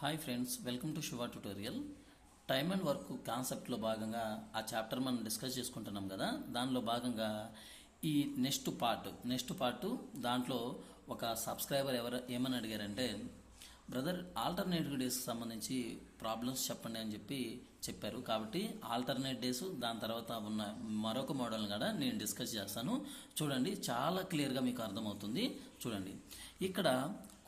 Hi friends welcome to Shiva tutorial. Time and work కాన్సెప్ట్లో భాగంగా ఆ చాప్టర్ మనం డిస్కస్ చేసుకుంటున్నాం కదా దానిలో భాగంగా ఈ నెక్స్ట్ పార్ట్ నెక్స్ట్ పార్ట్ దాంట్లో ఒక సబ్స్క్రైబర్ ఎవరు ఏమని అడిగారంటే బ్రదర్ ఆల్టర్నేటివ్ డేస్కి సంబంధించి ప్రాబ్లమ్స్ చెప్పండి అని చెప్పి చెప్పారు. కాబట్టి ఆల్టర్నేట్ డేస్ దాని తర్వాత ఉన్న మరొక మోడల్ కూడా నేను డిస్కస్ చేస్తాను. చూడండి చాలా క్లియర్గా మీకు అర్థమవుతుంది. చూడండి ఇక్కడ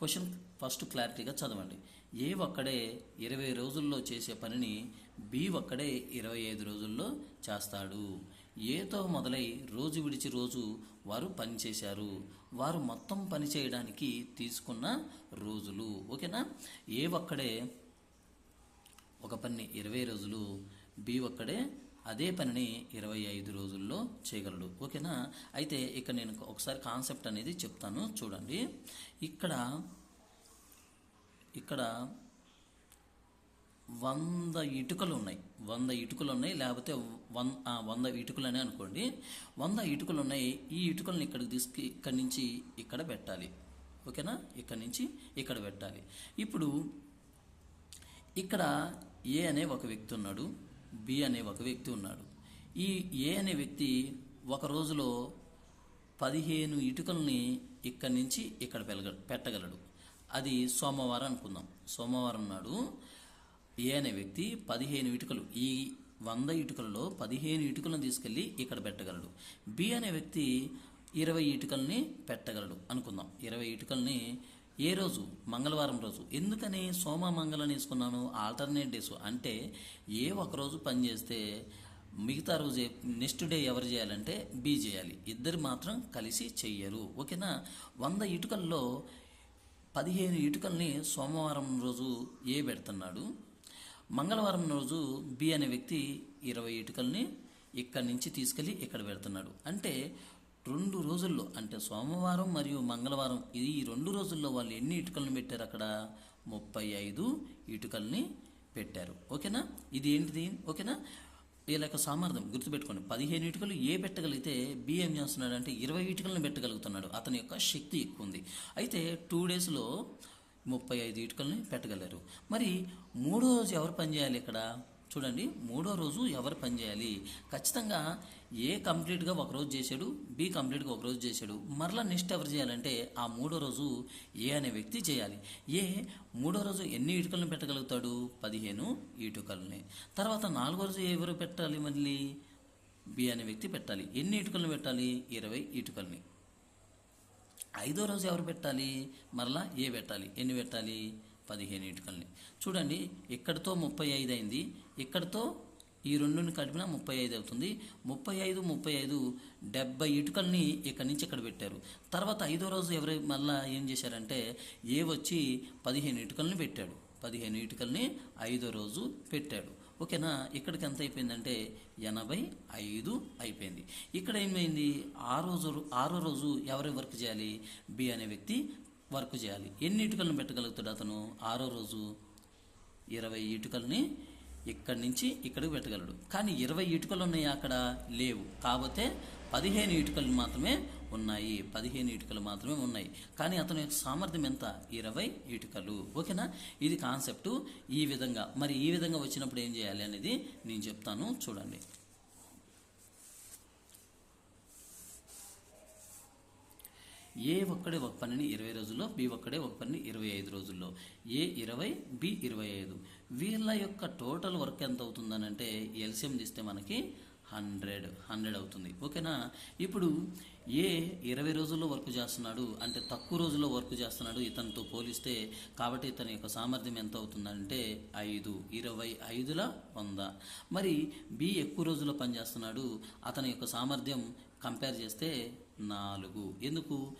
క్వశ్చన్ ఫస్ట్ క్లారిటీగా చదవండి. ఏ ఒక్కడే ఇరవై రోజుల్లో చేసే పనిని బి ఒక్కడే ఇరవై ఐదు రోజుల్లో చేస్తాడు. ఏతో మొదలై రోజు విడిచి రోజు వారు పని చేశారు. వారు మొత్తం పని చేయడానికి తీసుకున్న రోజులు. ఓకేనా? ఏ ఒక్కడే ఒక పని ఇరవై రోజులు బి ఒక్కడే అదే పనిని ఇరవై ఐదు రోజుల్లో చేయగలడు. ఓకేనా? అయితే ఇక్కడ నేను ఒకసారి కాన్సెప్ట్ అనేది చెప్తాను. చూడండి. ఇక్కడ ఇక్కడ వంద ఇటుకలు ఉన్నాయి వంద ఇటుకలు ఉన్నాయి లేకపోతే వన్ వంద ఇటుకలనే అనుకోండి. వంద ఇటుకలు ఉన్నాయి ఈ ఇటుకలను ఇక్కడికి తీసుకు ఇక్కడి నుంచి ఇక్కడ పెట్టాలి. ఓకేనా? ఇక్కడి నుంచి ఇక్కడ పెట్టాలి. ఇప్పుడు ఇక్కడ ఏ అనే ఒక వ్యక్తి ఉన్నాడు బి అనే ఒక వ్యక్తి ఉన్నాడు. ఈ ఏ అనే వ్యక్తి ఒక రోజులో పదిహేను ఇటుకల్ని ఇక్కడి నుంచి ఇక్కడ పెట్టగలడు. అది సోమవారం అనుకుందాం. సోమవారం నాడు ఏ అనే వ్యక్తి పదిహేను ఇటుకలు ఈ వంద ఇటుకలలో పదిహేను ఇటుకలను తీసుకెళ్ళి ఇక్కడ పెట్టగలడు. బి అనే వ్యక్తి ఇరవై ఇటుకల్ని పెట్టగలడు అనుకుందాం. ఇరవై ఇటుకల్ని ఏ రోజు? మంగళవారం రోజు. ఎందుకని సోమ మంగళం తీసుకున్నాను ఆల్టర్నేట్ డేస్. అంటే ఏ ఒకరోజు పని చేస్తే మిగతా రోజు నెక్స్ట్ డే ఎవరు చేయాలంటే బి చేయాలి. ఇద్దరు మాత్రం కలిసి చెయ్యరు. ఓకేనా? వంద ఇటుకల్లో పదిహేను ఇటుకల్ని సోమవారం రోజు ఏ పెడుతున్నాడు మంగళవారం రోజు బి అనే వ్యక్తి ఇరవై ఇటుకల్ని ఇక్కడి నుంచి తీసుకెళ్ళి ఇక్కడ పెడుతున్నాడు. అంటే రెండు రోజుల్లో అంటే సోమవారం మరియు మంగళవారం ఇది ఈ రెండు రోజుల్లో వాళ్ళు ఎన్ని ఇటుకలను పెట్టారు అక్కడ? ముప్పై ఐదు ఇటుకల్ని పెట్టారు. ఓకేనా? ఇది ఏంటిది? ఓకేనా? వీళ్ళ యొక్క సామర్థ్యం గుర్తుపెట్టుకోండి. పదిహేను ఇటుకలు ఏ పెట్టగలిగితే బి ఏం చేస్తున్నాడు అంటే ఇరవై ఇటుకలను పెట్టగలుగుతున్నాడు. అతని యొక్క శక్తి ఎక్కువ ఉంది. అయితే టూ డేస్లో ముప్పై ఐదు ఇటుకల్ని పెట్టగలరు. మరి మూడో రోజు ఎవరు పని చేయాలి ఇక్కడ? చూడండి మూడో రోజు ఎవరు పని చేయాలి? ఖచ్చితంగా ఏ కంప్లీట్గా ఒక రోజు చేశాడు బి కంప్లీట్గా ఒక రోజు చేశాడు మరలా నెక్స్ట్ ఎవరు చేయాలంటే ఆ మూడో రోజు ఏ అనే వ్యక్తి చేయాలి. ఏ మూడో రోజు ఎన్ని ఇటుకలను పెట్టగలుగుతాడు? పదిహేను ఇటుకలని. తర్వాత నాలుగో రోజు ఎవరు పెట్టాలి మళ్ళీ? బి అనే వ్యక్తి పెట్టాలి. ఎన్ని ఇటుకలను పెట్టాలి? ఇరవై ఇటుకల్ని. ఐదో రోజు ఎవరు పెట్టాలి? మరలా ఏ పెట్టాలి? ఎన్ని పెట్టాలి? పదిహేను ఇటుకల్ని. చూడండి ఇక్కడితో ముప్పై ఐదు అయింది ఇక్కడితో ఈ రెండుని కలిపిన ముప్పై ఐదు అవుతుంది. ముప్పై ఐదు ముప్పై ఐదు డెబ్బై ఇటుకల్ని ఇక్కడి నుంచి ఇక్కడ పెట్టారు. తర్వాత ఐదో రోజు ఎవరు మళ్ళా ఏం చేశారంటే ఏ వచ్చి పదిహేను ఇటుకల్ని పెట్టాడు. పదిహేను ఇటుకల్ని ఐదో రోజు పెట్టాడు. ఓకేనా? ఇక్కడికి ఎంత అయిపోయిందంటే ఎనభై ఐదు అయిపోయింది. ఇక్కడ ఏమైంది? ఆ రోజు ఆరో రోజు ఎవరు వర్క్ చేయాలి? బి అనే వ్యక్తి వర్క్ చేయాలి. ఎన్ని ఇటుకలను పెట్టగలుగుతాడు అతను? ఆరో రోజు ఇరవై ఇటుకల్ని ఇక్కడి నుంచి ఇక్కడికి పెట్టగలడు. కానీ ఇరవై ఇటుకలు ఉన్నాయి అక్కడ? లేవు. కాకపోతే పదిహేను ఇటుకలు మాత్రమే ఉన్నాయి. పదిహేను ఇటుకలు మాత్రమే ఉన్నాయి. కానీ అతని యొక్క సామర్థ్యం ఎంత? ఇరవై ఇటుకలు. ఓకేనా? ఇది కాన్సెప్ట్. ఈ విధంగా. మరి ఈ విధంగా వచ్చినప్పుడు ఏం చేయాలి అనేది నేను చెప్తాను. చూడండి. ఏ ఒక్కడే ఒక పనిని ఇరవై రోజుల్లో బి ఒక్కడే ఒక పనిని ఇరవై ఐదు రోజుల్లో? ఏ ఇరవై బి ఇరవై ఐదు. వీళ్ళ యొక్క టోటల్ వర్క్ ఎంత అవుతుందనంటే ఎల్సిఎం తీస్తే మనకి హండ్రెడ్ హండ్రెడ్ అవుతుంది. ఓకేనా? ఇప్పుడు ఏ ఇరవై రోజుల్లో వర్క్ చేస్తున్నాడు అంటే తక్కువ రోజుల్లో వర్క్ చేస్తున్నాడు ఇతనితో పోలిస్తే కాబట్టి ఇతని యొక్క సామర్థ్యం ఎంత అవుతుందంటే ఐదు ఇరవై ఐదుల వంద. మరి బి ఎక్కువ రోజుల్లో పనిచేస్తున్నాడు అతని యొక్క సామర్థ్యం కంపేర్ చేస్తే నాలుగు. ఎందుకు?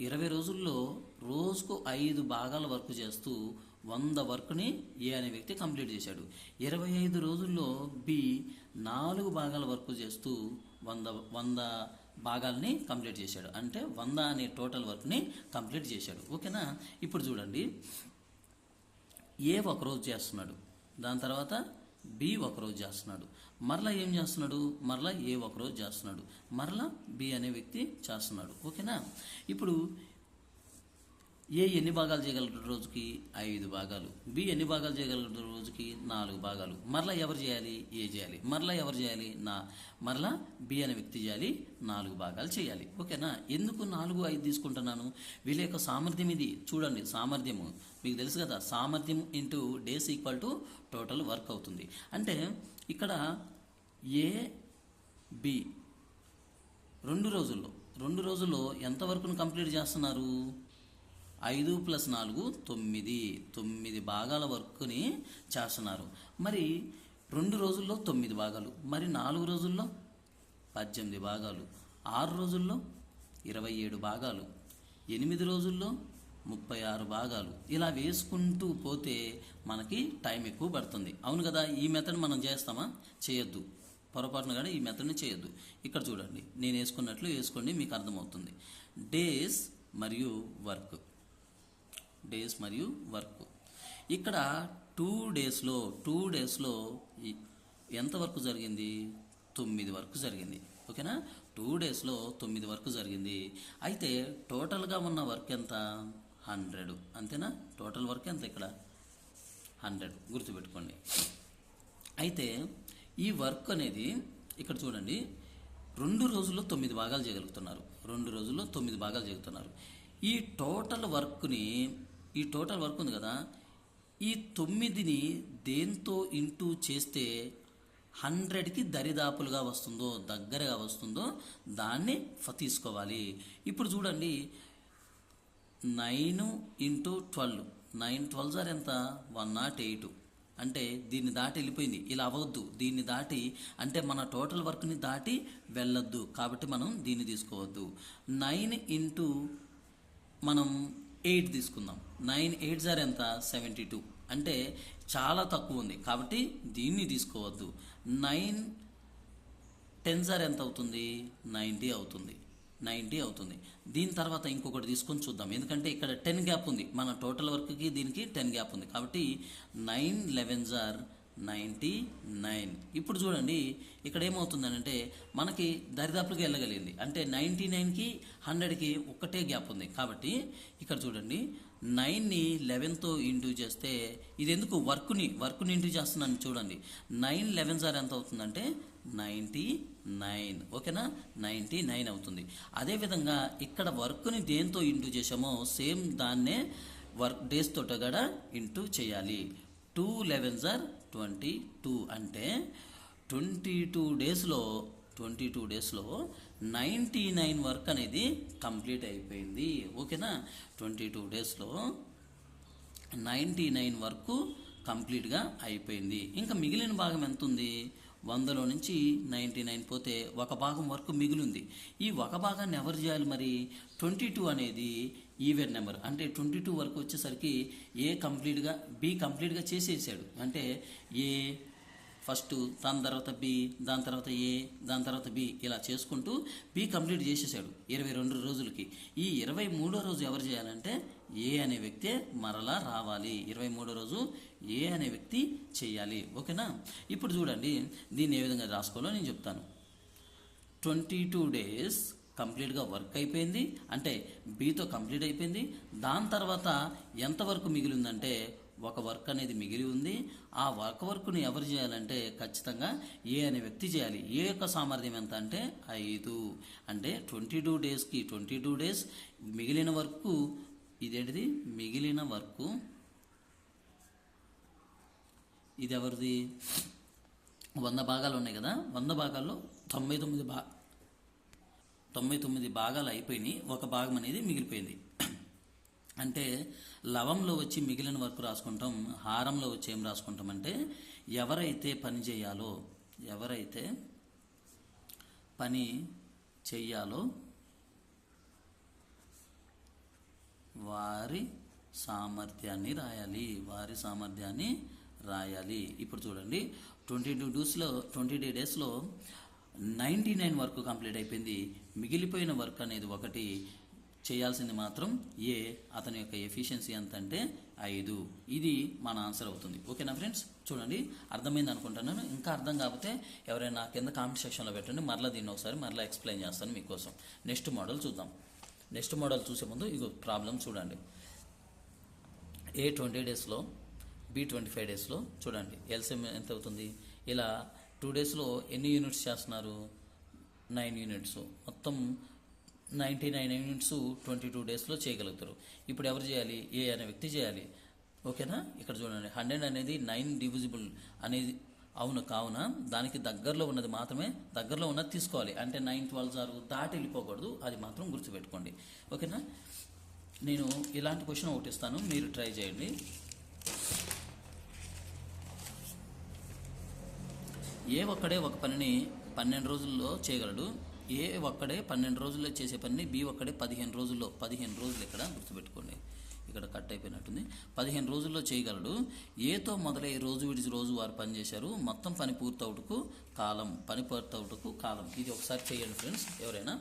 ఇరవై రోజుల్లో రోజుకు ఐదు భాగాల వర్క్ చేస్తూ వంద వర్క్ని ఏ అనే వ్యక్తి కంప్లీట్ చేశాడు. ఇరవై ఐదు రోజుల్లో బి నాలుగు భాగాల వర్క్ చేస్తూ వంద వంద భాగాల్ని కంప్లీట్ చేశాడు. అంటే వంద అనే టోటల్ వర్క్ని కంప్లీట్ చేశాడు. ఓకేనా? ఇప్పుడు చూడండి. ఏ ఒక రోజు చేస్తున్నాడు. దాని తర్వాత బి ఒక రోజు చేస్తున్నాడు. మరలా ఏం చేస్తున్నాడు? మరలా ఏ ఒక రోజు చేస్తున్నాడు? మరలా బి అనే వ్యక్తి చేస్తున్నాడు. ఓకేనా? ఇప్పుడు ఏ ఎన్ని భాగాలు చేయగలుగుతారు రోజుకి? ఐదు భాగాలు. బి ఎన్ని భాగాలు చేయగలుగుతారు రోజుకి? నాలుగు భాగాలు. మరలా ఎవరు చేయాలి? ఏ చేయాలి? మరలా ఎవరు చేయాలి? నా. మరలా బి అనే వ్యక్తి చేయాలి నాలుగు భాగాలు చేయాలి. ఓకేనా? ఎందుకు నాలుగు ఐదు తీసుకుంటున్నాను? వీళ్ళ యొక్క సామర్థ్యం ఇది. చూడండి సామర్థ్యము. మీకు తెలుసు కదా సామర్థ్యం into days equal to total work అవుతుంది. అంటే ఇక్కడ ఏ బి రెండు రోజుల్లో. రెండు రోజుల్లో ఎంత వర్క్ను కంప్లీట్ చేస్తున్నారు? ఐదు ప్లస్ నాలుగు తొమ్మిది. తొమ్మిది భాగాల వర్క్ని చేస్తున్నారు. మరి రెండు రోజుల్లో తొమ్మిది భాగాలు. మరి నాలుగు రోజుల్లో పద్దెనిమిది భాగాలు. ఆరు రోజుల్లో ఇరవై ఏడు భాగాలు. ఎనిమిది రోజుల్లో ముప్పై ఆరు భాగాలు. ఇలా వేసుకుంటూ పోతే మనకి టైం ఎక్కువ పడుతుంది. అవును కదా ఈ మెథడ్ మనం చేస్తామా? చేయొద్దు. పొరపాటున కానీ ఈ మెథడ్ని చేయొద్దు. ఇక్కడ చూడండి. నేను వేసుకున్నట్లు వేసుకోండి మీకు అర్థమవుతుంది. డేస్ మరియు వర్క్ డేస్ మరియు వర్క్. ఇక్కడ టూ డేస్లో టూ డేస్లో ఎంత వర్క్ జరిగింది? తొమ్మిది వరకు జరిగింది. ఓకేనా? టూ డేస్లో తొమ్మిది వరకు జరిగింది. అయితే టోటల్గా ఉన్న వర్క్ ఎంత? హండ్రెడ్. అంతేనా? టోటల్ వర్క్ ఎంత ఇక్కడ? హండ్రెడ్. గుర్తుపెట్టుకోండి. అయితే ఈ వర్క్ అనేది ఇక్కడ చూడండి. రెండు రోజుల్లో తొమ్మిది భాగాలు చేయగలుగుతున్నారు. రెండు రోజుల్లో తొమ్మిది భాగాలు చేయగలుగుతున్నారు. ఈ టోటల్ వర్క్ని ఈ టోటల్ వర్క్ ఉంది కదా. ఈ తొమ్మిదిని దేంతో ఇంటూ చేస్తే హండ్రెడ్కి దరిదాపులుగా వస్తుందో దగ్గరగా వస్తుందో దాన్ని తీసుకోవాలి. ఇప్పుడు చూడండి. Nine into twelve. Nine twelve are ఎంత? One naught eight. అంటే దీన్ని దాటి వెళ్ళిపోయింది. ఇలా అవ్వద్దు. దీన్ని దాటి అంటే మన టోటల్ వర్క్ని దాటి వెళ్ళొద్దు. కాబట్టి మనం దీన్ని తీసుకోవద్దు. నైన్ ఇంటూ మనం ఎయిట్ తీసుకుందాం. నైన్ ఎయిట్ జార్ ఎంత? Seventy two. అంటే చాలా తక్కువ ఉంది. కాబట్టి దీన్ని తీసుకోవద్దు. నైన్ టెన్ జార్ ఎంత అవుతుంది? నైంటీ అవుతుంది. నైంటీ అవుతుంది. దీని తర్వాత ఇంకొకటి తీసుకొని చూద్దాం. ఎందుకంటే ఇక్కడ టెన్ గ్యాప్ ఉంది. మన టోటల్ వర్క్కి దీనికి టెన్ గ్యాప్ ఉంది. కాబట్టి nine eleven are ninety nine. ఇప్పుడు చూడండి ఇక్కడ ఏమవుతుందనంటే మనకి దరిదాపులకు వెళ్ళగలిగింది. అంటే నైంటీ నైన్కి హండ్రెడ్కి ఒక్కటే గ్యాప్ ఉంది. కాబట్టి ఇక్కడ చూడండి నైన్ని లెవెన్తో ఇంటూ చేస్తే ఇది ఎందుకు వర్క్ని వర్క్ని ఇంటూ చేస్తున్నాను చూడండి. నైన్ లెవెన్ సార్ ఎంత అవుతుందంటే నైంటీ నైన్. ఓకేనా? నైంటీ నైన్ అవుతుంది. అదేవిధంగా ఇక్కడ వర్క్ని దేంతో ఇంటూ చేసామో సేమ్ దాన్నే వర్క్ డేస్ తోట కూడా ఇంటూ చేయాలి. Two eleven are twenty two అంటే ట్వంటీ టూ డేస్లో ట్వంటీ టూ డేస్లో నైంటీ నైన్ వర్క్ అనేది కంప్లీట్ అయిపోయింది. ఓకేనా? ట్వంటీ టూ డేస్లో నైంటీ నైన్ వరకు కంప్లీట్గా అయిపోయింది. ఇంకా మిగిలిన భాగం ఎంత ఉంది వందలో నుంచి నైంటీ నైన్ పోతే ఒక భాగం వరకు మిగిలింది. ఈ ఒక భాగాన్ని ఎవరు చేయాలి మరి? ట్వంటీ టూ అనేది ఈవెన్ నెంబర్. అంటే ట్వంటీ టూ వరకు వచ్చేసరికి ఏ కంప్లీట్గా బి కంప్లీట్గా చేసేసాడు. అంటే ఏ ఫస్ట్ దాని తర్వాత బి దాని తర్వాత ఏ దాని తర్వాత బి ఇలా చేసుకుంటూ బి కంప్లీట్ చేసేసాడు ఇరవై రెండు రోజులకి. ఈ ఇరవై మూడో రోజు ఎవరు చేయాలంటే ఏ అనే వ్యక్తే మరలా రావాలి. ఇరవై మూడో రోజు ఏ అనే వ్యక్తి చేయాలి. ఓకేనా? ఇప్పుడు చూడండి దీన్ని ఏ విధంగా రాసుకోవాలో నేను చెప్తాను. ట్వంటీ టూ డేస్ కంప్లీట్గా వర్క్ అయిపోయింది. అంటే బీతో కంప్లీట్ అయిపోయింది. దాని తర్వాత ఎంతవరకు మిగిలి ఉందంటే ఒక వర్క్ అనేది మిగిలి ఉంది. ఆ వర్క్ వర్క్ని ఎవరు చేయాలంటే ఖచ్చితంగా ఏ అనే వ్యక్తి చేయాలి. ఏ యొక్క సామర్థ్యం ఎంత అంటే ఐదు. అంటే ట్వంటీ టూ డేస్కి ట్వంటీ టూ డేస్ మిగిలిన వర్క్ ఇదేంటిది? మిగిలిన వర్క్ ఇది ఎవరిది వంద భాగాలు ఉన్నాయి కదా? వంద భాగాల్లో తొంభై తొమ్మిది భా తొంభై తొమ్మిది భాగాలు అయిపోయినాయి. ఒక భాగం అనేది మిగిలిపోయింది. అంటే లవంలో వచ్చి మిగిలిన వర్క్ రాసుకుంటాం హారంలో వచ్చి ఏం రాసుకుంటాం అంటే ఎవరైతే పని చేయాలో ఎవరైతే పని చెయ్యాలో వారి సామర్థ్యాన్ని రాయాలి. వారి సామర్థ్యాన్ని రాయాలి. ఇప్పుడు చూడండి ట్వంటీ టూ డూస్లో ట్వంటీ డే డేస్లో నైంటీ నైన్ వర్క్ కంప్లీట్ అయిపోయింది. మిగిలిపోయిన వర్క్ అనేది ఒకటి. చేయాల్సింది మాత్రం ఏ? అతని యొక్క ఎఫిషియన్సీ ఎంత అంటే ఐదు. ఇది మన ఆన్సర్ అవుతుంది. ఓకేనా ఫ్రెండ్స్? చూడండి అర్థమైంది అనుకుంటున్నాను ఇంకా అర్థం కాకపోతే ఎవరైనా కింద కామెంట్ సెక్షన్లో పెట్టండి. మరలా దీన్ని ఒకసారి మరలా ఎక్స్ప్లెయిన్ చేస్తాను మీకోసం. నెక్స్ట్ మోడల్ చూద్దాం. నెక్స్ట్ మోడల్ చూసే ముందు ఇగో ప్రాబ్లం చూడండి. ఏ ట్వంటీ డేస్లో బి ట్వంటీ ఫైవ్ డేస్లో చూడండి. ఎల్సిఎం ఎంత అవుతుంది? ఇలా టూ డేస్లో ఎన్ని యూనిట్స్ చేస్తున్నారు? Nine units. మొత్తం ninety nine units twenty two డేస్లో చేయగలుగుతారు. ఇప్పుడు ఎవరు చేయాలి? ఏ అనే వ్యక్తి చేయాలి. ఓకేనా? ఇక్కడ చూడండి. హండ్రెడ్ అనేది నైన్ డివిజిబుల్ అనేది అవును కావున దానికి దగ్గరలో ఉన్నది మాత్రమే దగ్గరలో ఉన్నది తీసుకోవాలి. అంటే నైన్ ట్వెల్వ్ జారు దాటి వెళ్ళిపోకూడదు. అది మాత్రం గుర్తుపెట్టుకోండి. ఓకేనా? నేను ఇలాంటి క్వశ్చన్ ఒకటి ఇస్తాను. మీరు ట్రై చేయండి. ఏ ఒక్కడే ఒక పనిని పన్నెండు రోజుల్లో చేయగలడు? ఏ ఒక్కడే పన్నెండు రోజుల్లో చేసే పనిని బి ఒక్కడే పదిహేను రోజుల్లో. పదిహేను రోజులు ఇక్కడ గుర్తుపెట్టుకోండి. ఇక్కడ కట్ అయిపోయినట్టుంది. పదిహేను రోజుల్లో చేయగలడు. ఏతో మొదలై రోజు విడిచి రోజు వారు పనిచేశారు మొత్తం పని పూర్తవుటకు కాలం పని పూర్తవుటకు కాలం. ఇది ఒకసారి చేయండి ఫ్రెండ్స్ ఎవరైనా.